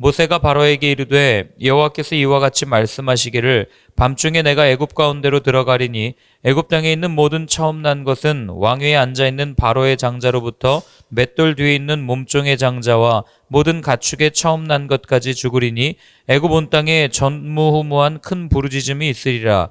모세가 바로에게 이르되 여호와께서 이와 같이 말씀하시기를 밤중에 내가 애굽 가운데로 들어가리니 애굽 땅에 있는 모든 처음 난 것은 왕위에 앉아 있는 바로의 장자로부터 맷돌 뒤에 있는 몸종의 장자와 모든 가축의 처음 난 것까지 죽으리니 애굽 온 땅에 전무후무한 큰 부르짖음이 있으리라.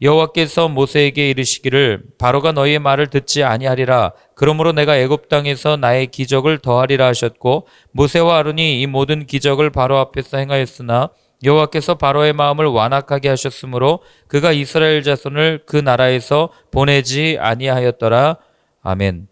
여호와께서 모세에게 이르시기를 바로가 너희의 말을 듣지 아니하리라 그러므로 내가 애굽 땅에서 나의 기적을 더하리라 하셨고 모세와 아론이 이 모든 기적을 바로 앞에서 행하였으나 여호와께서 바로의 마음을 완악하게 하셨으므로 그가 이스라엘 자손을 그 나라에서 보내지 아니하였더라 아멘.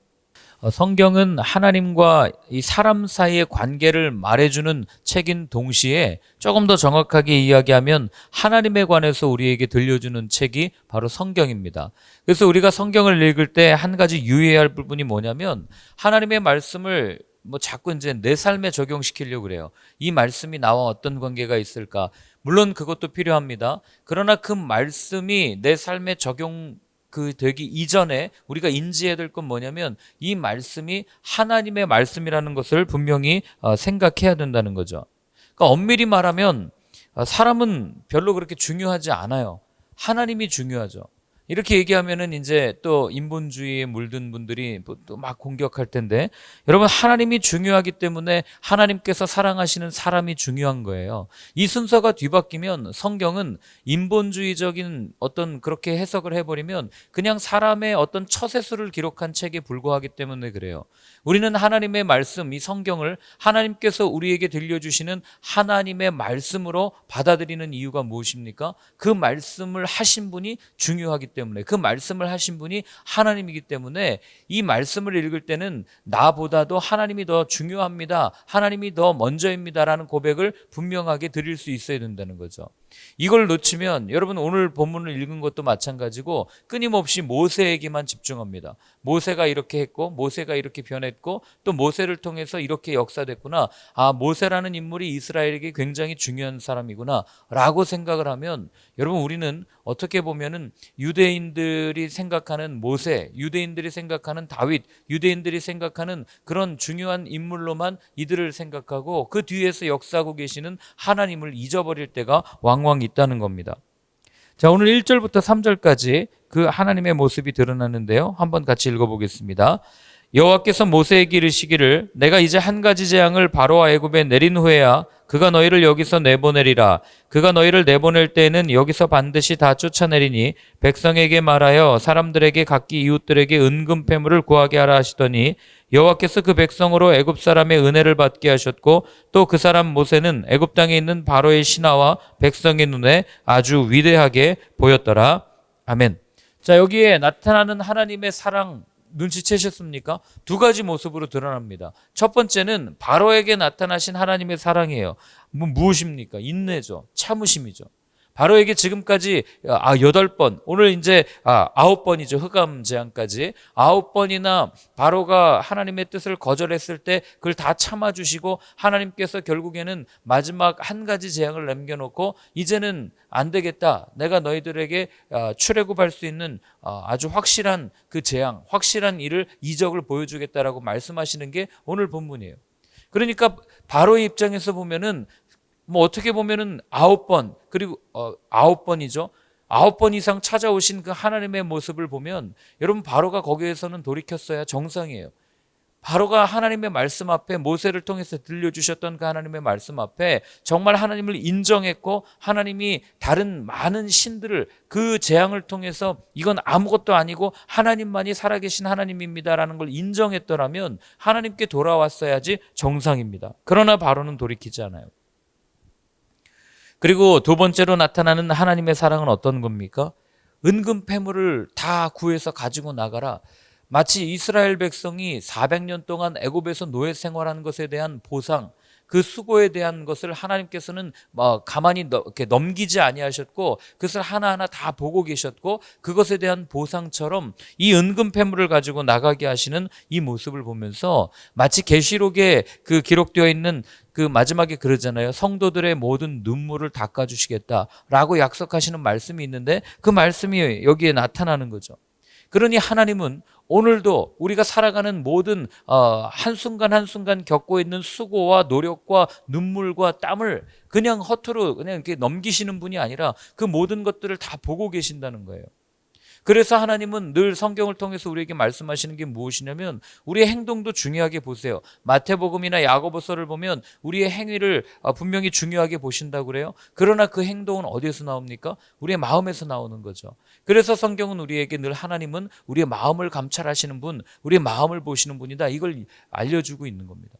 어, 성경은 하나님과 이 사람 사이의 관계를 말해주는 책인 동시에 조금 더 정확하게 이야기하면 하나님에 관해서 우리에게 들려주는 책이 바로 성경입니다. 그래서 우리가 성경을 읽을 때 한 가지 유의해야 할 부분이 뭐냐면 하나님의 말씀을 뭐 자꾸 이제 내 삶에 적용시키려고 그래요. 이 말씀이 나와 어떤 관계가 있을까? 물론 그것도 필요합니다. 그러나 그 말씀이 내 삶에 적용 그 되기 이전에 우리가 인지해야 될 건 뭐냐면 이 말씀이 하나님의 말씀이라는 것을 분명히 어, 생각해야 된다는 거죠. 그러니까 엄밀히 말하면 어, 사람은 별로 그렇게 중요하지 않아요. 하나님이 중요하죠. 이렇게 얘기하면은 이제 또 인본주의에 물든 분들이 뭐 또막 공격할 텐데 여러분 하나님이 중요하기 때문에 하나님께서 사랑하시는 사람이 중요한 거예요. 이 순서가 뒤바뀌면 성경은 인본주의적인 어떤 그렇게 해석을 해버리면 그냥 사람의 어떤 처세수를 기록한 책에 불과하기 때문에 그래요. 우리는 하나님의 말씀, 이 성경을 하나님께서 우리에게 들려주시는 하나님의 말씀으로 받아들이는 이유가 무엇입니까? 그 말씀을 하신 분이 중요하기 때문에 그 말씀을 하신 분이 하나님이기 때문에 이 말씀을 읽을 때는 나보다도 하나님이 더 중요합니다. 하나님이 더 먼저입니다라는 고백을 분명하게 드릴 수 있어야 된다는 거죠. 이걸 놓치면 여러분 오늘 본문을 읽은 것도 마찬가지고 끊임없이 모세에게만 집중합니다. 모세가 이렇게 했고 모세가 이렇게 변했고 또 모세를 통해서 이렇게 역사됐구나. 아, 모세라는 인물이 이스라엘에게 굉장히 중요한 사람이구나라고 생각을 하면 여러분 우리는 어떻게 보면은 유대인들이 생각하는 모세, 유대인들이 생각하는 다윗, 유대인들이 생각하는 그런 중요한 인물로만 이들을 생각하고 그 뒤에서 역사하고 계시는 하나님을 잊어버릴 때가 왕왕 있다는 겁니다. 자, 오늘 1절부터 3절까지 그 하나님의 모습이 드러나는데요. 한번 같이 읽어보겠습니다. 여호와께서 모세에게 이르시기를 내가 이제 한 가지 재앙을 바로와 애굽에 내린 후에야 그가 너희를 여기서 내보내리라 그가 너희를 내보낼 때에는 여기서 반드시 다 쫓아내리니 백성에게 말하여 사람들에게 각기 이웃들에게 은금 패물을 구하게 하라 하시더니 여호와께서 그 백성으로 애굽 사람의 은혜를 받게 하셨고 또 그 사람 모세는 애굽 땅에 있는 바로의 신하와 백성의 눈에 아주 위대하게 보였더라 아멘. 자 여기에 나타나는 하나님의 사랑 눈치채셨습니까? 두 가지 모습으로 드러납니다. 첫 번째는 바로에게 나타나신 하나님의 사랑이에요. 뭐 무엇입니까? 인내죠. 참으심이죠. 바로에게 지금까지 아 여덟 번 오늘 이제 아 아홉 번이죠. 흑암 재앙까지. 아홉 번이나 바로가 하나님의 뜻을 거절했을 때 그걸 다 참아 주시고 하나님께서 결국에는 마지막 한 가지 재앙을 남겨놓고 이제는 안 되겠다. 내가 너희들에게 아, 출애굽할 수 있는 아, 아주 확실한 그 재앙 확실한 일을 이적을 보여주겠다라고 말씀하시는 게 오늘 본문이에요. 그러니까 바로의 입장에서 보면은 뭐 어떻게 보면은 아홉 번 그리고 어, 아홉 번이죠. 아홉 번 이상 찾아오신 그 하나님의 모습을 보면 여러분 바로가 거기에서는 돌이켰어야 정상이에요. 바로가 하나님의 말씀 앞에 모세를 통해서 들려주셨던 그 하나님의 말씀 앞에 정말 하나님을 인정했고 하나님이 다른 많은 신들을 그 재앙을 통해서 이건 아무것도 아니고 하나님만이 살아계신 하나님입니다라는 걸 인정했더라면 하나님께 돌아왔어야지 정상입니다. 그러나 바로는 돌이키지 않아요. 그리고 두 번째로 나타나는 하나님의 사랑은 어떤 겁니까? 은금 패물을 다 구해서 가지고 나가라. 마치 이스라엘 백성이 400년 동안 애굽에서 노예 생활하는 것에 대한 보상, 그 수고에 대한 것을 하나님께서는 뭐 가만히 넘기지 아니하셨고 그것을 하나하나 다 보고 계셨고 그것에 대한 보상처럼 이 은금 패물을 가지고 나가게 하시는 이 모습을 보면서 마치 계시록에 그 기록되어 있는 그 마지막에 그러잖아요. 성도들의 모든 눈물을 닦아 주시겠다라고 약속하시는 말씀이 있는데 그 말씀이 여기에 나타나는 거죠. 그러니 하나님은 오늘도 우리가 살아가는 모든 어, 한순간 한순간 겪고 있는 수고와 노력과 눈물과 땀을 그냥 허투루 그냥 이렇게 넘기시는 분이 아니라 그 모든 것들을 다 보고 계신다는 거예요. 그래서 하나님은 늘 성경을 통해서 우리에게 말씀하시는 게 무엇이냐면 우리의 행동도 중요하게 보세요. 마태복음이나 야고보서를 보면 우리의 행위를 어, 분명히 중요하게 보신다고 그래요. 그러나 그 행동은 어디에서 나옵니까? 우리의 마음에서 나오는 거죠. 그래서 성경은 우리에게 늘 하나님은 우리의 마음을 감찰하시는 분, 우리의 마음을 보시는 분이다. 이걸 알려주고 있는 겁니다.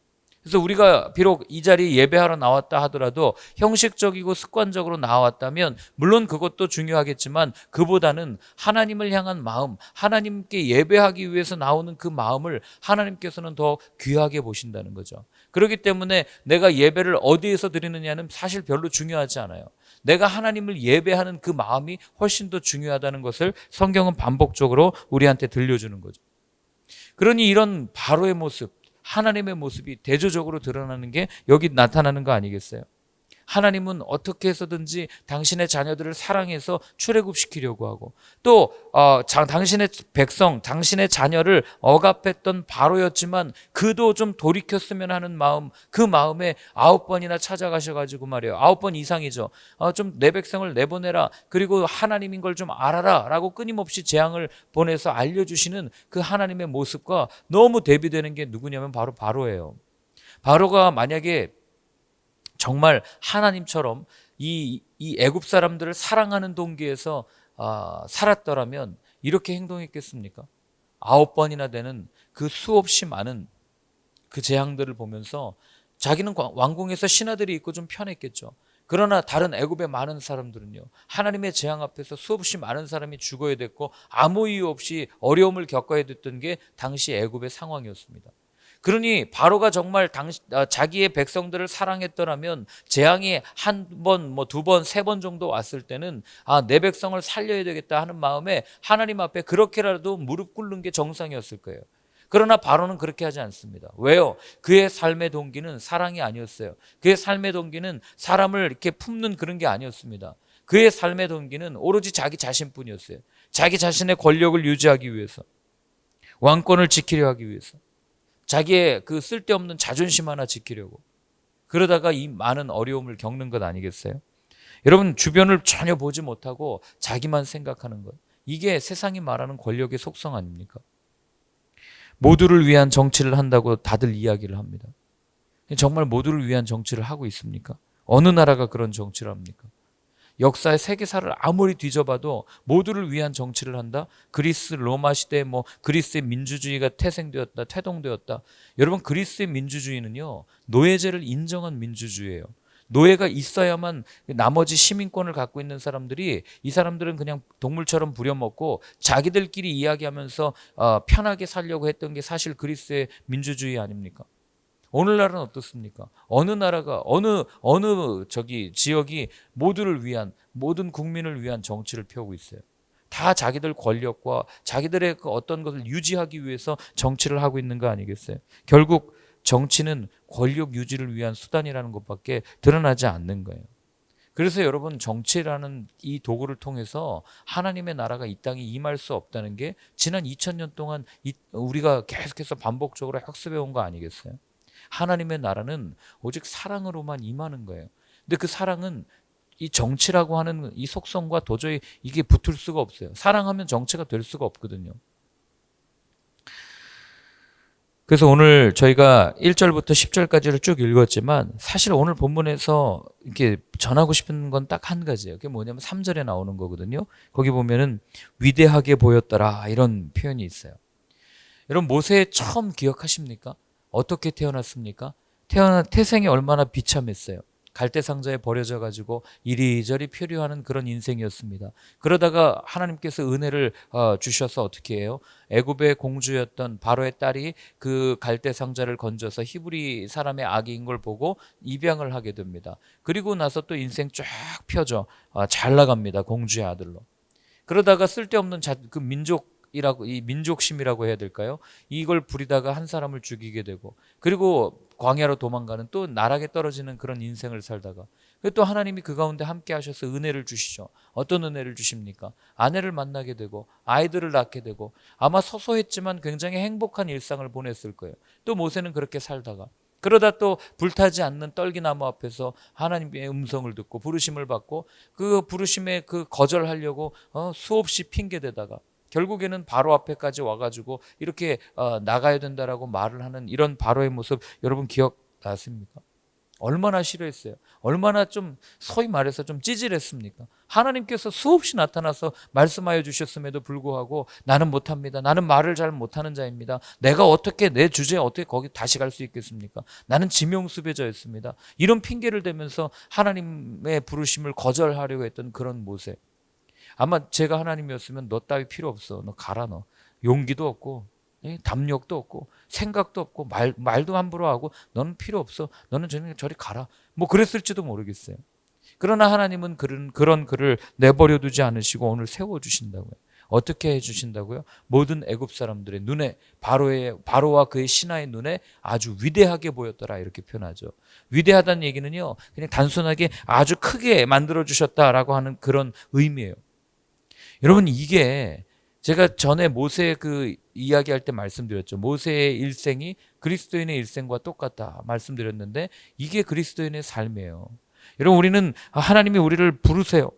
그래서 우리가 비록 이 자리에 예배하러 나왔다 하더라도 형식적이고 습관적으로 나왔다면 물론 그것도 중요하겠지만 그보다는 하나님을 향한 마음, 하나님께 예배하기 위해서 나오는 그 마음을 하나님께서는 더 귀하게 보신다는 거죠. 그렇기 때문에 내가 예배를 어디에서 드리느냐는 사실 별로 중요하지 않아요. 내가 하나님을 예배하는 그 마음이 훨씬 더 중요하다는 것을 성경은 반복적으로 우리한테 들려주는 거죠. 그러니 이런 바로의 모습, 하나님의 모습이 대조적으로 드러나는 게 여기 나타나는 거 아니겠어요? 하나님은 어떻게 해서든지 당신의 자녀들을 사랑해서 출애굽시키려고 하고 또 어, 자, 당신의 백성, 당신의 자녀를 억압했던 바로였지만 그도 좀 돌이켰으면 하는 마음, 그 마음에 아홉 번이나 찾아가셔가지고 말이에요. 아홉 번 이상이죠. 어, 좀내 백성을 내보내라. 그리고 하나님인 걸 좀 알아라 라고 끊임없이 재앙을 보내서 알려주시는 그 하나님의 모습과 너무 대비되는 게 누구냐면 바로 바로예요. 바로가 만약에 정말 하나님처럼 이, 이 애굽 사람들을 사랑하는 동기에서 아, 살았더라면 이렇게 행동했겠습니까? 아홉 번이나 되는 그 수없이 많은 그 재앙들을 보면서 자기는 왕궁에서 신하들이 있고 좀 편했겠죠. 그러나 다른 애굽의 많은 사람들은요. 하나님의 재앙 앞에서 수없이 많은 사람이 죽어야 됐고 아무 이유 없이 어려움을 겪어야 됐던 게 당시 애굽의 상황이었습니다. 그러니 바로가 정말 당시, 아, 자기의 백성들을 사랑했더라면 재앙이 한 번, 뭐 두 번, 세 번 정도 왔을 때는 아, 내 백성을 살려야 되겠다 하는 마음에 하나님 앞에 그렇게라도 무릎 꿇는 게 정상이었을 거예요. 그러나 바로는 그렇게 하지 않습니다. 왜요? 그의 삶의 동기는 사랑이 아니었어요. 그의 삶의 동기는 사람을 이렇게 품는 그런 게 아니었습니다. 그의 삶의 동기는 오로지 자기 자신뿐이었어요. 자기 자신의 권력을 유지하기 위해서, 왕권을 지키려 하기 위해서. 자기의 그 쓸데없는 자존심 하나 지키려고. 그러다가 이 많은 어려움을 겪는 것 아니겠어요? 여러분, 주변을 전혀 보지 못하고 자기만 생각하는 것. 이게 세상이 말하는 권력의 속성 아닙니까? 모두를 위한 정치를 한다고 다들 이야기를 합니다. 정말 모두를 위한 정치를 하고 있습니까? 어느 나라가 그런 정치를 합니까? 역사의 세계사를 아무리 뒤져봐도 모두를 위한 정치를 한다. 그리스 로마 시대 뭐 그리스의 민주주의가 태생되었다, 태동되었다. 여러분 그리스의 민주주의는요 노예제를 인정한 민주주의예요. 노예가 있어야만 나머지 시민권을 갖고 있는 사람들이 이 사람들은 그냥 동물처럼 부려먹고 자기들끼리 이야기하면서 어, 편하게 살려고 했던 게 사실 그리스의 민주주의 아닙니까? 오늘날은 어떻습니까? 어느 나라가 어느 어느 저기 지역이 모두를 위한 모든 국민을 위한 정치를 펴고 있어요. 다 자기들 권력과 자기들의 그 어떤 것을 유지하기 위해서 정치를 하고 있는 거 아니겠어요? 결국 정치는 권력 유지를 위한 수단이라는 것밖에 드러나지 않는 거예요. 그래서 여러분 정치라는 이 도구를 통해서 하나님의 나라가 이 땅에 임할 수 없다는 게 지난 2000년 동안 우리가 계속해서 반복적으로 학습해 온 거 아니겠어요? 하나님의 나라는 오직 사랑으로만 임하는 거예요. 근데 그 사랑은 이 정치라고 하는 이 속성과 도저히 이게 붙을 수가 없어요. 사랑하면 정치가 될 수가 없거든요. 그래서 오늘 저희가 1절부터 10절까지를 쭉 읽었지만 사실 오늘 본문에서 이렇게 전하고 싶은 건 딱 한 가지예요. 그게 뭐냐면 3절에 나오는 거거든요. 거기 보면은 위대하게 보였더라 이런 표현이 있어요. 여러분 모세 처음 기억하십니까? 어떻게 태어났습니까? 태어난 태생이 얼마나 비참했어요. 갈대 상자에 버려져 가지고 이리저리 표류하는 그런 인생이었습니다. 그러다가 하나님께서 은혜를 어, 주셔서 어떻게 해요? 애굽의 공주였던 바로의 딸이 그 갈대 상자를 건져서 히브리 사람의 아기인 걸 보고 입양을 하게 됩니다. 그리고 나서 또 인생 쫙 펴져 아, 잘 나갑니다. 공주의 아들로. 그러다가 쓸데없는 자, 그 민족 이라고 이 민족심이라고 해야 될까요? 이걸 부리다가 한 사람을 죽이게 되고 그리고 광야로 도망가는 또 나락에 떨어지는 그런 인생을 살다가 또 하나님이 그 가운데 함께 하셔서 은혜를 주시죠. 어떤 은혜를 주십니까? 아내를 만나게 되고 아이들을 낳게 되고 아마 소소했지만 굉장히 행복한 일상을 보냈을 거예요. 또 모세는 그렇게 살다가 그러다 또 불타지 않는 떨기나무 앞에서 하나님의 음성을 듣고 부르심을 받고 그 부르심에 그 거절하려고 어, 수없이 핑계 대다가 결국에는 바로 앞에까지 와가지고 이렇게 어, 나가야 된다라고 말을 하는 이런 바로의 모습 여러분 기억나십니까? 얼마나 싫어했어요. 얼마나 좀 소위 말해서 좀 찌질했습니까? 하나님께서 수없이 나타나서 말씀하여 주셨음에도 불구하고 나는 못합니다. 나는 말을 잘 못하는 자입니다. 내가 어떻게 내 주제에 어떻게 거기 다시 갈 수 있겠습니까? 나는 지명수배자였습니다. 이런 핑계를 대면서 하나님의 부르심을 거절하려고 했던 그런 모세. 아마 제가 하나님이었으면 너 따위 필요 없어. 너 가라 너. 용기도 없고 예? 담력도 없고 생각도 없고 말, 말도 함부로 하고 너는 필요 없어. 너는 저리, 저리 가라. 뭐 그랬을지도 모르겠어요. 그러나 하나님은 그런, 그런 그를 내버려 두지 않으시고 오늘 세워 주신다고요. 어떻게 해 주신다고요? 모든 애굽 사람들의 눈에 바로의 바로와 그의 신하의 눈에 아주 위대하게 보였더라 이렇게 표현하죠. 위대하다는 얘기는요. 그냥 단순하게 아주 크게 만들어 주셨다라고 하는 그런 의미예요. 여러분 이게 제가 전에 모세 그 이야기할 때 말씀드렸죠. 모세의 일생이 그리스도인의 일생과 똑같다 말씀드렸는데 이게 그리스도인의 삶이에요. 여러분 우리는 하나님이 우리를 부르세요.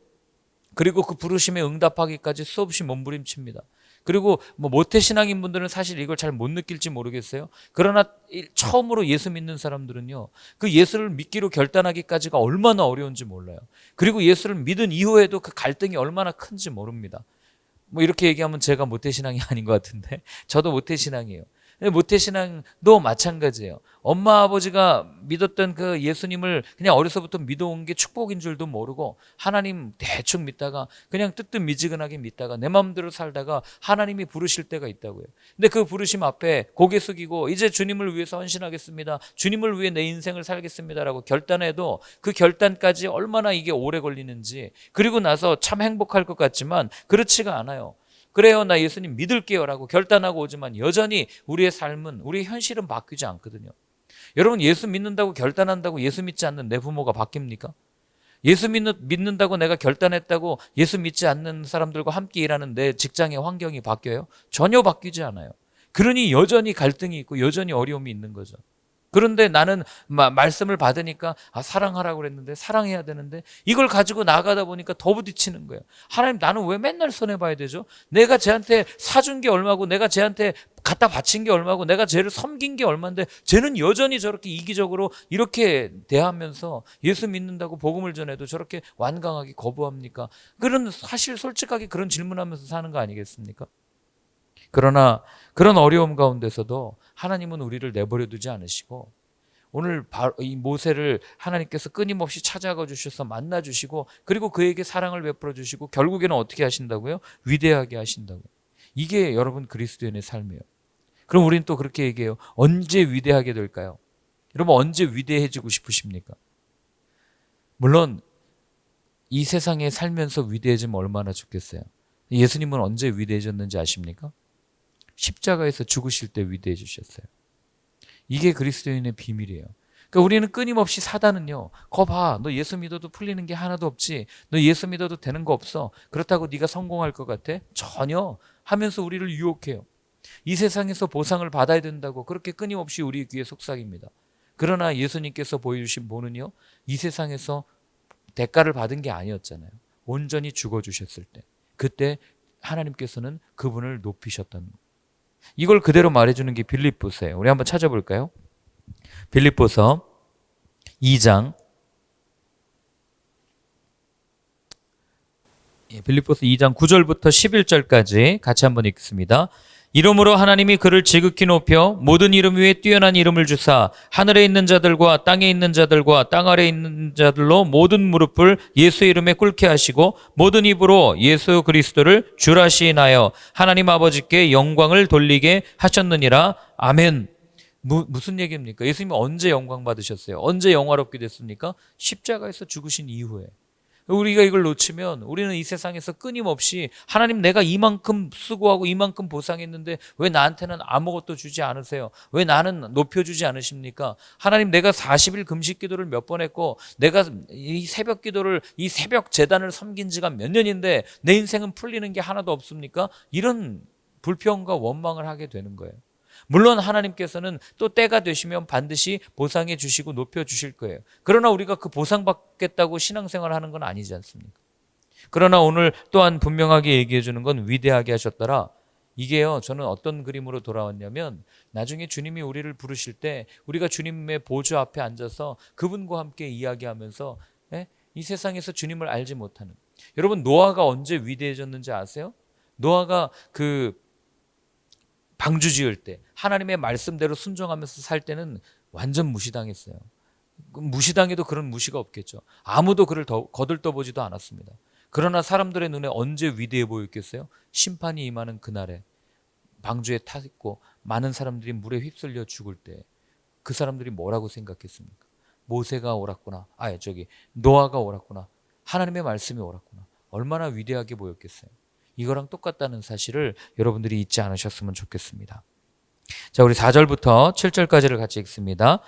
그리고 그 부르심에 응답하기까지 수없이 몸부림칩니다. 그리고 뭐 모태 신앙인 분들은 사실 이걸 잘 못 느낄지 모르겠어요. 그러나 처음으로 예수 믿는 사람들은요. 그 예수를 믿기로 결단하기까지가 얼마나 어려운지 몰라요. 그리고 예수를 믿은 이후에도 그 갈등이 얼마나 큰지 모릅니다. 뭐 이렇게 얘기하면 제가 모태 신앙이 아닌 것 같은데 저도 모태 신앙이에요. 모태신앙도 마찬가지예요. 엄마 아버지가 믿었던 그 예수님을 그냥 어려서부터 믿어온 게 축복인 줄도 모르고 하나님 대충 믿다가 그냥 뜨뜻미지근하게 믿다가 내 마음대로 살다가 하나님이 부르실 때가 있다고요. 근데 그 부르심 앞에 고개 숙이고 이제 주님을 위해서 헌신하겠습니다. 주님을 위해 내 인생을 살겠습니다라고 결단해도 그 결단까지 얼마나 이게 오래 걸리는지 그리고 나서 참 행복할 것 같지만 그렇지가 않아요. 그래요, 나 예수님 믿을게요라고 결단하고 오지만 여전히 우리의 삶은 우리의 현실은 바뀌지 않거든요. 여러분 예수 믿는다고 결단한다고 예수 믿지 않는 내 부모가 바뀝니까? 예수 믿는, 믿는다고 내가 결단했다고 예수 믿지 않는 사람들과 함께 일하는 내 직장의 환경이 바뀌어요? 전혀 바뀌지 않아요. 그러니 여전히 갈등이 있고 여전히 어려움이 있는 거죠. 그런데 나는 마, 말씀을 받으니까 아 사랑하라고 그랬는데 사랑해야 되는데 이걸 가지고 나가다 보니까 더 부딪히는 거예요. 하나님 나는 왜 맨날 손해 봐야 되죠? 내가 쟤한테 사준 게 얼마고 내가 쟤한테 갖다 바친 게 얼마고 내가 쟤를 섬긴 게 얼마인데 쟤는 여전히 저렇게 이기적으로 이렇게 대하면서 예수 믿는다고 복음을 전해도 저렇게 완강하게 거부합니까? 그런 사실 솔직하게 그런 질문하면서 사는 거 아니겠습니까? 그러나 그런 어려움 가운데서도 하나님은 우리를 내버려 두지 않으시고 오늘 이 모세를 하나님께서 끊임없이 찾아가 주셔서 만나 주시고 그리고 그에게 사랑을 베풀어 주시고 결국에는 어떻게 하신다고요? 위대하게 하신다고요. 이게 여러분 그리스도인의 삶이에요. 그럼 우리는 또 그렇게 얘기해요. 언제 위대하게 될까요? 여러분 언제 위대해지고 싶으십니까? 물론 이 세상에 살면서 위대해지면 얼마나 좋겠어요. 예수님은 언제 위대해졌는지 아십니까? 십자가에서 죽으실 때 위대해 주셨어요. 이게 그리스도인의 비밀이에요. 그러니까 우리는 끊임없이 사단은요. 거 봐. 너 예수 믿어도 풀리는 게 하나도 없지. 너 예수 믿어도 되는 거 없어. 그렇다고 네가 성공할 것 같아? 전혀 하면서 우리를 유혹해요. 이 세상에서 보상을 받아야 된다고 그렇게 끊임없이 우리 귀에 속삭입니다. 그러나 예수님께서 보여주신 본은요. 이 세상에서 대가를 받은 게 아니었잖아요. 온전히 죽어 주셨을 때. 그때 하나님께서는 그분을 높이셨던 이걸 그대로 말해주는 게 빌립보서예요. 우리 한번 찾아볼까요? 빌립보서 2장 예, 빌립보서 2장 9절부터 11절까지 같이 한번 읽겠습니다. 이름으로 하나님이 그를 지극히 높여 모든 이름 위에 뛰어난 이름을 주사 하늘에 있는 자들과 땅에 있는 자들과 땅 아래에 있는 자들로 모든 무릎을 예수 이름에 꿇게 하시고 모든 입으로 예수 그리스도를 주라시나여 하나님 아버지께 영광을 돌리게 하셨느니라 아멘. 무, 무슨 얘기입니까? 예수님이 언제 영광 받으셨어요? 언제 영화롭게 됐습니까? 십자가에서 죽으신 이후에. 우리가 이걸 놓치면 우리는 이 세상에서 끊임없이 하나님 내가 이만큼 수고하고 이만큼 보상했는데 왜 나한테는 아무것도 주지 않으세요? 왜 나는 높여주지 않으십니까? 하나님 내가 40일 금식 기도를 몇 번 했고 내가 이 새벽 기도를 이 새벽 재단을 섬긴 지가 몇 년인데 내 인생은 풀리는 게 하나도 없습니까? 이런 불평과 원망을 하게 되는 거예요. 물론 하나님께서는 또 때가 되시면 반드시 보상해 주시고 높여 주실 거예요. 그러나 우리가 그 보상받겠다고 신앙생활 하는 건 아니지 않습니까? 그러나 오늘 또한 분명하게 얘기해 주는 건 위대하게 하셨더라. 이게요, 저는 어떤 그림으로 돌아왔냐면, 나중에 주님이 우리를 부르실 때, 우리가 주님의 보좌 앞에 앉아서 그분과 함께 이야기하면서, 예? 이 세상에서 주님을 알지 못하는. 여러분, 노아가 언제 위대해졌는지 아세요? 노아가 그 방주 지을 때 하나님의 말씀대로 순종하면서 살 때는 완전 무시당했어요. 무시당해도 그런 무시가 없겠죠. 아무도 그를 더 거들떠보지도 않았습니다. 그러나 사람들의 눈에 언제 위대해 보였겠어요? 심판이 임하는 그날에 방주에 타 있고 많은 사람들이 물에 휩쓸려 죽을 때 그 사람들이 뭐라고 생각했습니까? 모세가 옳았구나. 아, 저기 노아가 옳았구나. 하나님의 말씀이 옳았구나. 얼마나 위대하게 보였겠어요. 이거랑 똑같다는 사실을 여러분들이 잊지 않으셨으면 좋겠습니다. 자, 우리 4절부터 7절까지를 같이 읽습니다.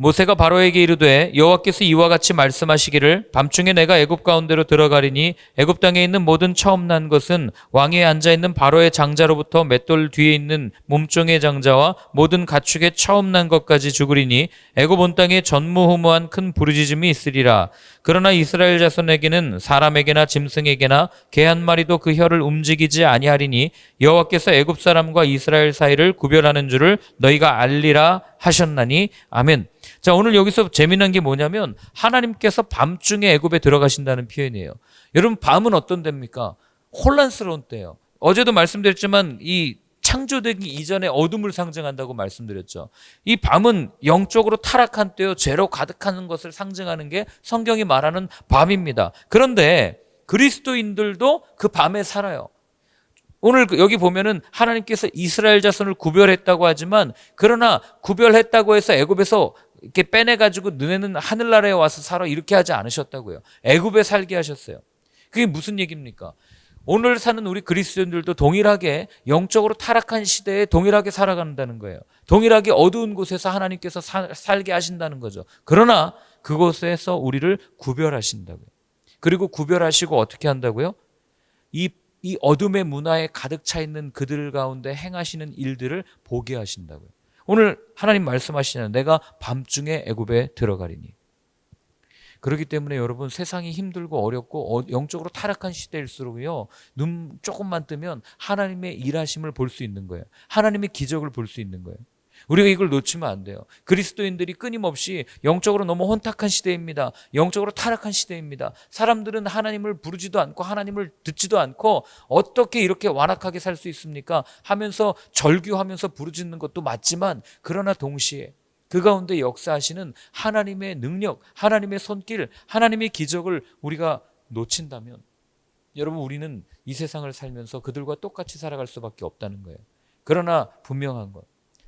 모세가 바로에게 이르되 여호와께서 이와 같이 말씀하시기를 밤중에 내가 애굽 가운데로 들어가리니 애굽 땅에 있는 모든 처음 난 것은 왕에 앉아 있는 바로의 장자로부터 맷돌 뒤에 있는 몸종의 장자와 모든 가축의 처음 난 것까지 죽으리니 애굽 온 땅에 전무후무한 큰 부르짖음이 있으리라 그러나 이스라엘 자손에게는 사람에게나 짐승에게나 개 한 마리도 그 혀를 움직이지 아니하리니 여호와께서 애굽 사람과 이스라엘 사이를 구별하는 줄을 너희가 알리라 하셨나니 아멘. 자, 오늘 여기서 재미난 게 뭐냐면 하나님께서 밤중에 애굽에 들어가신다는 표현이에요. 여러분 밤은 어떤 때입니까? 혼란스러운 때예요. 어제도 말씀드렸지만 이 창조되기 이전에 어둠을 상징한다고 말씀드렸죠. 이 밤은 영적으로 타락한 때요, 죄로 가득한 것을 상징하는 게 성경이 말하는 밤입니다. 그런데 그리스도인들도 그 밤에 살아요. 오늘 그 여기 보면은 하나님께서 이스라엘 자손을 구별했다고 하지만 그러나 구별했다고 해서 애굽에서 이렇게 빼내 가지고 너네는 하늘나라에 와서 살아 이렇게 하지 않으셨다고요. 애굽에 살게 하셨어요. 그게 무슨 얘기입니까? 오늘 사는 우리 그리스도인들도 동일하게 영적으로 타락한 시대에 동일하게 살아간다는 거예요. 동일하게 어두운 곳에서 하나님께서 사, 살게 하신다는 거죠. 그러나 그곳에서 우리를 구별하신다고요. 그리고 구별하시고 어떻게 한다고요? 이, 이 어둠의 문화에 가득 차 있는 그들 가운데 행하시는 일들을 보게 하신다고요. 오늘 하나님 말씀하시는 내가 밤중에 애굽에 들어가리니. 그렇기 때문에 여러분 세상이 힘들고 어렵고 어, 영적으로 타락한 시대일수록요 눈 조금만 뜨면 하나님의 일하심을 볼 수 있는 거예요. 하나님의 기적을 볼 수 있는 거예요. 우리가 이걸 놓치면 안 돼요. 그리스도인들이 끊임없이 영적으로 너무 혼탁한 시대입니다. 영적으로 타락한 시대입니다. 사람들은 하나님을 부르지도 않고 하나님을 듣지도 않고 어떻게 이렇게 완악하게 살 수 있습니까? 하면서 절규하면서 부르짖는 것도 맞지만 그러나 동시에 그 가운데 역사하시는 하나님의 능력, 하나님의 손길, 하나님의 기적을 우리가 놓친다면 여러분 우리는 이 세상을 살면서 그들과 똑같이 살아갈 수밖에 없다는 거예요. 그러나 분명한 것,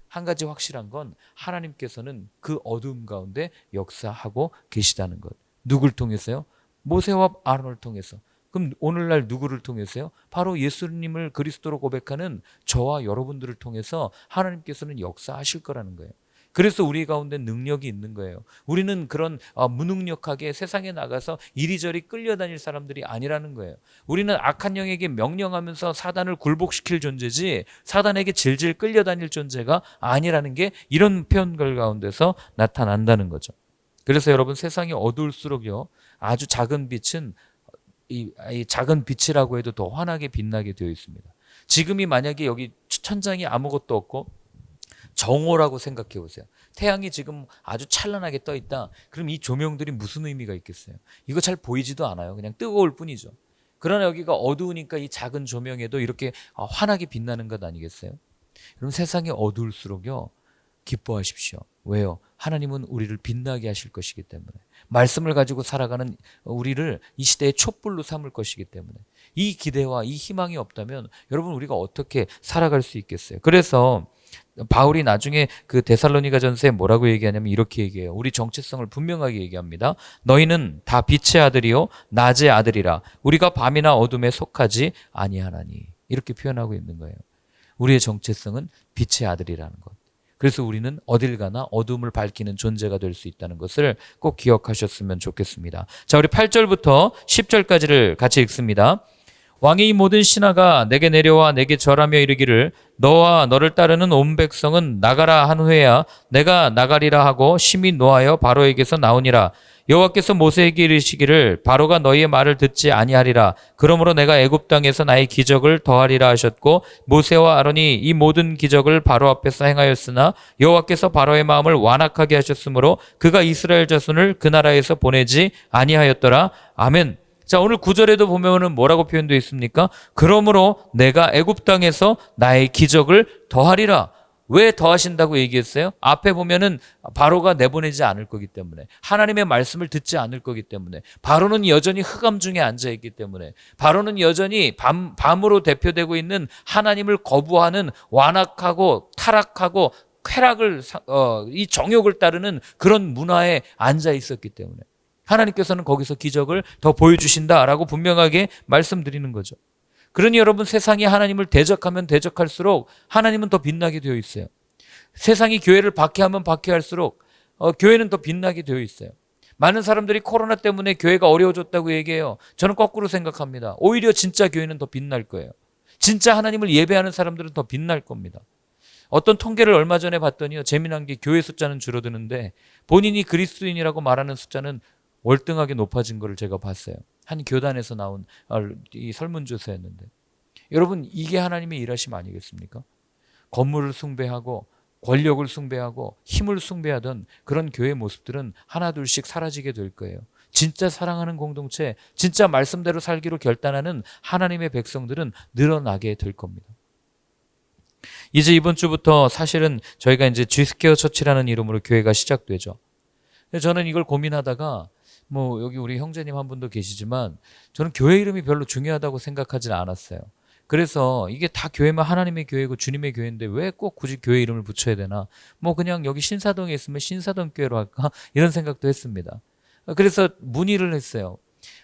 한 가지 확실한 건 하나님께서는 그 어두움 가운데 역사하고 계시다는 것. 누굴 통해서요? 모세와 아론을 통해서. 그럼 오늘날 누구를 통해서요? 바로 예수님을 그리스도로 고백하는 저와 여러분들을 통해서 하나님께서는 역사하실 거라는 거예요. 그래서 우리 가운데 능력이 있는 거예요. 우리는 그런 어, 무능력하게 세상에 나가서 이리저리 끌려다닐 사람들이 아니라는 거예요. 우리는 악한 영에게 명령하면서 사단을 굴복시킬 존재지 사단에게 질질 끌려다닐 존재가 아니라는 게 이런 표현들 가운데서 나타난다는 거죠. 그래서 여러분 세상이 어두울수록요 아주 작은 빛은 이, 이 작은 빛이라고 해도 더 환하게 빛나게 되어 있습니다. 지금이 만약에 여기 천장이 아무것도 없고 정오라고 생각해 보세요. 태양이 지금 아주 찬란하게 떠 있다. 그럼 이 조명들이 무슨 의미가 있겠어요? 이거 잘 보이지도 않아요. 그냥 뜨거울 뿐이죠. 그러나 여기가 어두우니까 이 작은 조명에도 이렇게 아, 환하게 빛나는 것 아니겠어요? 여러분 세상이 어두울수록요 기뻐하십시오. 왜요? 하나님은 우리를 빛나게 하실 것이기 때문에 말씀을 가지고 살아가는 우리를 이 시대의 촛불로 삼을 것이기 때문에 이 기대와 이 희망이 없다면 여러분 우리가 어떻게 살아갈 수 있겠어요? 그래서 바울이 나중에 그 데살로니가 전서에 뭐라고 얘기하냐면 이렇게 얘기해요. 우리 정체성을 분명하게 얘기합니다. 너희는 다 빛의 아들이요 낮의 아들이라. 우리가 밤이나 어둠에 속하지 아니하나니. 이렇게 표현하고 있는 거예요. 우리의 정체성은 빛의 아들이라는 것. 그래서 우리는 어딜 가나 어둠을 밝히는 존재가 될 수 있다는 것을 꼭 기억하셨으면 좋겠습니다. 자, 우리 8절부터 10절까지를 같이 읽습니다. 이 모든 신하가 내게 내려와 내게 절하며 이르기를 너와 너를 따르는 온 백성은 나가라 한 후에야 내가 나가리라 하고 심히 노하여 바로에게서 나오니라. 여호와께서 모세에게 이르시기를 바로가 너희의 말을 듣지 아니하리라. 그러므로 내가 애굽 땅에서 나의 기적을 더하리라 하셨고 모세와 아론이 이 모든 기적을 바로 앞에서 행하였으나 여호와께서 바로의 마음을 완악하게 하셨으므로 그가 이스라엘 자손을 그 나라에서 보내지 아니하였더라. 아멘 자, 오늘 구절에도 보면은 뭐라고 표현되어 있습니까? 그러므로 내가 애굽 땅에서 나의 기적을 더하리라. 왜 더하신다고 얘기했어요? 앞에 보면은 바로가 내보내지 않을 거기 때문에 하나님의 말씀을 듣지 않을 거기 때문에 바로는 여전히 흑암 중에 앉아 있기 때문에 바로는 여전히 밤 밤으로 대표되고 있는 하나님을 거부하는 완악하고 타락하고 쾌락을 어, 이 정욕을 따르는 그런 문화에 앉아 있었기 때문에 하나님께서는 거기서 기적을 더 보여주신다라고 분명하게 말씀드리는 거죠. 그러니 여러분 세상이 하나님을 대적하면 대적할수록 하나님은 더 빛나게 되어 있어요. 세상이 교회를 박해하면 박해할수록 어, 교회는 더 빛나게 되어 있어요. 많은 사람들이 코로나 때문에 교회가 어려워졌다고 얘기해요. 저는 거꾸로 생각합니다. 오히려 진짜 교회는 더 빛날 거예요. 진짜 하나님을 예배하는 사람들은 더 빛날 겁니다. 어떤 통계를 얼마 전에 봤더니요. 재미난 게 교회 숫자는 줄어드는데 본인이 그리스도인이라고 말하는 숫자는 월등하게 높아진 것을 제가 봤어요. 한 교단에서 나온 아, 이 설문조사였는데 여러분 이게 하나님의 일하심 아니겠습니까? 건물을 숭배하고 권력을 숭배하고 힘을 숭배하던 그런 교회 모습들은 하나둘씩 사라지게 될 거예요. 진짜 사랑하는 공동체, 진짜 말씀대로 살기로 결단하는 하나님의 백성들은 늘어나게 될 겁니다. 이제 이번 주부터 사실은 저희가 이제 쥐스케어 처치라는 이름으로 교회가 시작되죠. 저는 이걸 고민하다가 뭐 여기 우리 형제님 한 분도 계시지만 저는 교회 이름이 별로 중요하다고 생각하지는 않았어요. 그래서 이게 다 교회만 하나님의 교회고 주님의 교회인데 왜 꼭 굳이 교회 이름을 붙여야 되나? 뭐 그냥 여기 신사동에 있으면 신사동 교회로 할까? 이런 생각도 했습니다. 그래서 문의를 했어요.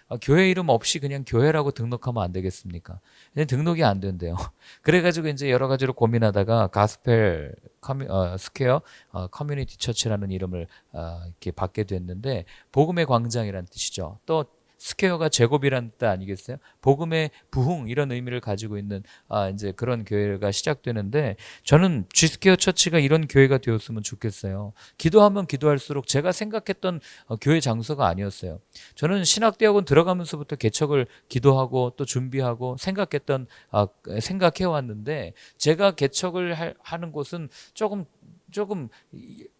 아, 교회 이름 없이 그냥 교회라고 등록하면 안 되겠습니까? 그냥 등록이 안 된대요. 그래가지고 이제 여러 가지로 고민하다가 가스펠 커뮤, 어, 스퀘어 어, 커뮤니티 처치라는 이름을 어, 이렇게 받게 됐는데 복음의 광장이라는 뜻이죠. 또 스퀘어가 제곱이라는 뜻 아니겠어요? 복음의 부흥 이런 의미를 가지고 있는 아 이제 그런 교회가 시작되는데 저는 G스퀘어 처치가 이런 교회가 되었으면 좋겠어요. 기도하면 기도할수록 제가 생각했던 어, 교회 장소가 아니었어요. 저는 신학대학원 들어가면서부터 개척을 기도하고 또 준비하고 생각했던 아, 생각해 왔는데 제가 개척을 할, 하는 곳은 조금 조금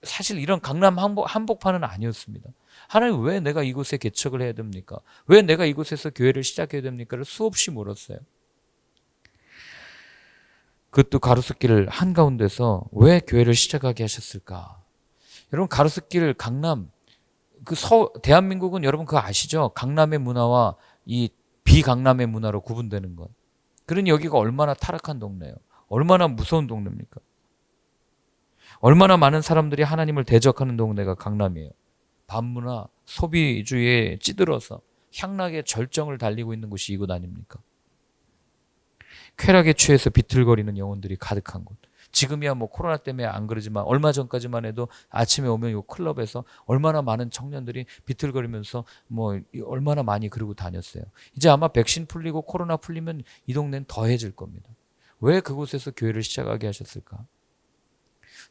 사실 이런 강남 한복, 한복판은 아니었습니다. 하나님 왜 내가 이곳에 개척을 해야 됩니까? 왜 내가 이곳에서 교회를 시작해야 됩니까?를 수없이 물었어요. 그것도 가로수길 한가운데서 왜 교회를 시작하게 하셨을까? 여러분 가로수길 강남 그 서, 대한민국은 여러분 그거 아시죠? 강남의 문화와 이 비강남의 문화로 구분되는 것. 그러니 여기가 얼마나 타락한 동네예요. 얼마나 무서운 동네입니까? 얼마나 많은 사람들이 하나님을 대적하는 동네가 강남이에요. 반문화, 소비주의에 찌들어서 향락의 절정을 달리고 있는 곳이 이곳 아닙니까? 쾌락에 취해서 비틀거리는 영혼들이 가득한 곳. 지금이야 뭐 코로나 때문에 안 그러지만 얼마 전까지만 해도 아침에 오면 요 클럽에서 얼마나 많은 청년들이 비틀거리면서 뭐 얼마나 많이 그러고 다녔어요. 이제 아마 백신 풀리고 코로나 풀리면 이 동네는 더해질 겁니다. 왜 그곳에서 교회를 시작하게 하셨을까?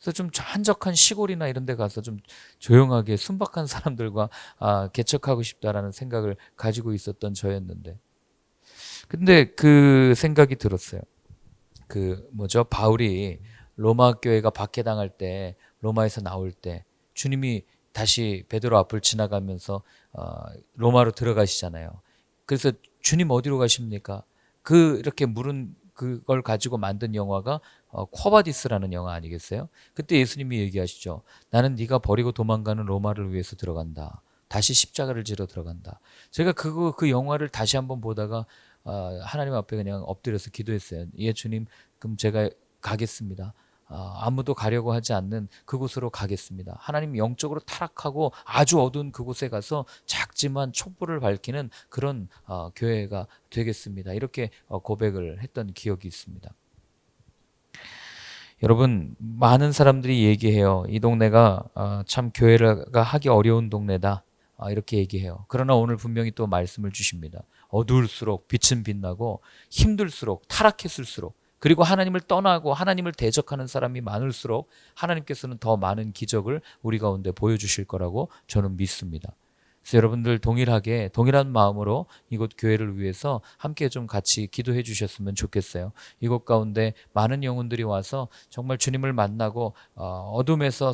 그래서 좀 한적한 시골이나 이런 데 가서 좀 조용하게 순박한 사람들과 아, 개척하고 싶다라는 생각을 가지고 있었던 저였는데. 근데 그 생각이 들었어요. 그 뭐죠 바울이 로마 교회가 박해당할 때 로마에서 나올 때 주님이 다시 베드로 앞을 지나가면서 어, 로마로 들어가시잖아요. 그래서 주님 어디로 가십니까? 그 이렇게 물은 그걸 가지고 만든 영화가 어, 코바디스라는 영화 아니겠어요? 그때 예수님이 얘기하시죠. 나는 네가 버리고 도망가는 로마를 위해서 들어간다. 다시 십자가를 지러 들어간다. 제가 그거 그 영화를 다시 한번 보다가 어, 하나님 앞에 그냥 엎드려서 기도했어요. 예 주님, 그럼 제가 가겠습니다. 어, 아무도 가려고 하지 않는 그곳으로 가겠습니다. 하나님 영적으로 타락하고 아주 어두운 그곳에 가서 작지만 촛불을 밝히는 그런 어, 교회가 되겠습니다. 이렇게 어, 고백을 했던 기억이 있습니다. 여러분 많은 사람들이 얘기해요. 이 동네가 어, 참 교회가 하기 어려운 동네다. 아, 이렇게 얘기해요. 그러나 오늘 분명히 또 말씀을 주십니다. 어두울수록 빛은 빛나고 힘들수록 타락했을수록 그리고 하나님을 떠나고 하나님을 대적하는 사람이 많을수록 하나님께서는 더 많은 기적을 우리 가운데 보여주실 거라고 저는 믿습니다. 그래서 여러분들 동일하게 동일한 마음으로 이곳 교회를 위해서 함께 좀 같이 기도해 주셨으면 좋겠어요. 이곳 가운데 많은 영혼들이 와서 정말 주님을 만나고 어, 어둠에서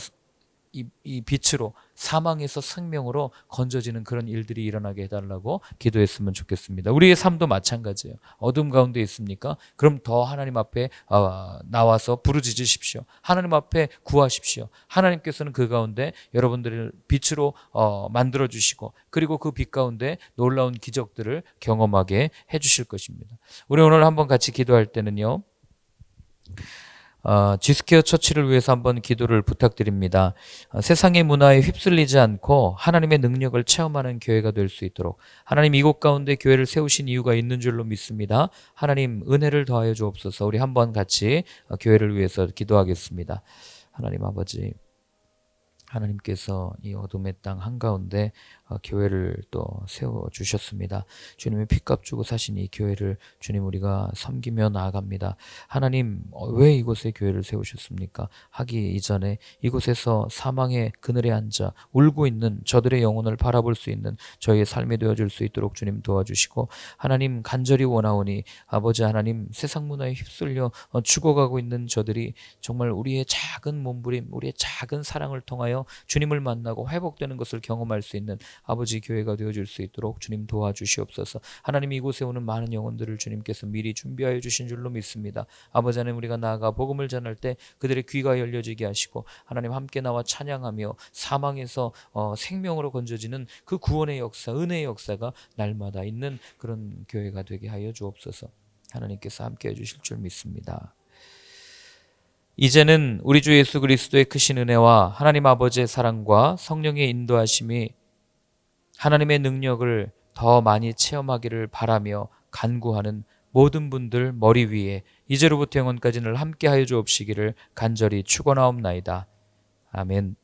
이, 이 빛으로 사망에서 생명으로 건져지는 그런 일들이 일어나게 해달라고 기도했으면 좋겠습니다. 우리의 삶도 마찬가지예요. 어둠 가운데 있습니까? 그럼 더 하나님 앞에 어, 나와서 부르짖으십시오. 하나님 앞에 구하십시오. 하나님께서는 그 가운데 여러분들을 빛으로 어, 만들어 주시고 그리고 그 빛 가운데 놀라운 기적들을 경험하게 해주실 것입니다. 우리 오늘 한번 같이 기도할 때는요. 어, 지스케어 처치를 위해서 한번 기도를 부탁드립니다. 어, 세상의 문화에 휩쓸리지 않고 하나님의 능력을 체험하는 교회가 될 수 있도록 하나님 이곳 가운데 교회를 세우신 이유가 있는 줄로 믿습니다. 하나님 은혜를 더하여 주옵소서. 우리 한번 같이 어, 교회를 위해서 기도하겠습니다. 하나님 아버지 하나님께서 이 어둠의 땅 한가운데 어, 교회를 또 세워 주셨습니다. 주님의 피값 주고 사신 이 교회를 주님 우리가 섬기며 나아갑니다. 하나님 어, 왜 이곳에 교회를 세우셨습니까? 하기 이전에 이곳에서 사망의 그늘에 앉아 울고 있는 저들의 영혼을 바라볼 수 있는 저희의 삶이 되어 줄 수 있도록 주님 도와주시고 하나님 간절히 원하오니 아버지 하나님 세상 문화에 휩쓸려 어, 죽어가고 있는 저들이 정말 우리의 작은 몸부림, 우리의 작은 사랑을 통하여 주님을 만나고 회복되는 것을 경험할 수 있는 아버지 교회가 되어줄 수 있도록 주님 도와주시옵소서. 하나님 이곳에 오는 많은 영혼들을 주님께서 미리 준비하여 주신 줄로 믿습니다. 아버지 하나님 우리가 나아가 복음을 전할 때 그들의 귀가 열려지게 하시고 하나님 함께 나와 찬양하며 사망에서 어, 생명으로 건져지는 그 구원의 역사, 은혜의 역사가 날마다 있는 그런 교회가 되게 하여 주옵소서. 하나님께서 함께 해주실 줄 믿습니다. 이제는 우리 주 예수 그리스도의 크신 은혜와 하나님 아버지의 사랑과 성령의 인도하심이 하나님의 능력을 더 많이 체험하기를 바라며 간구하는 모든 분들 머리 위에 이제로부터 영원까지 늘 함께 하여 주옵시기를 간절히 축원하옵나이다. 아멘.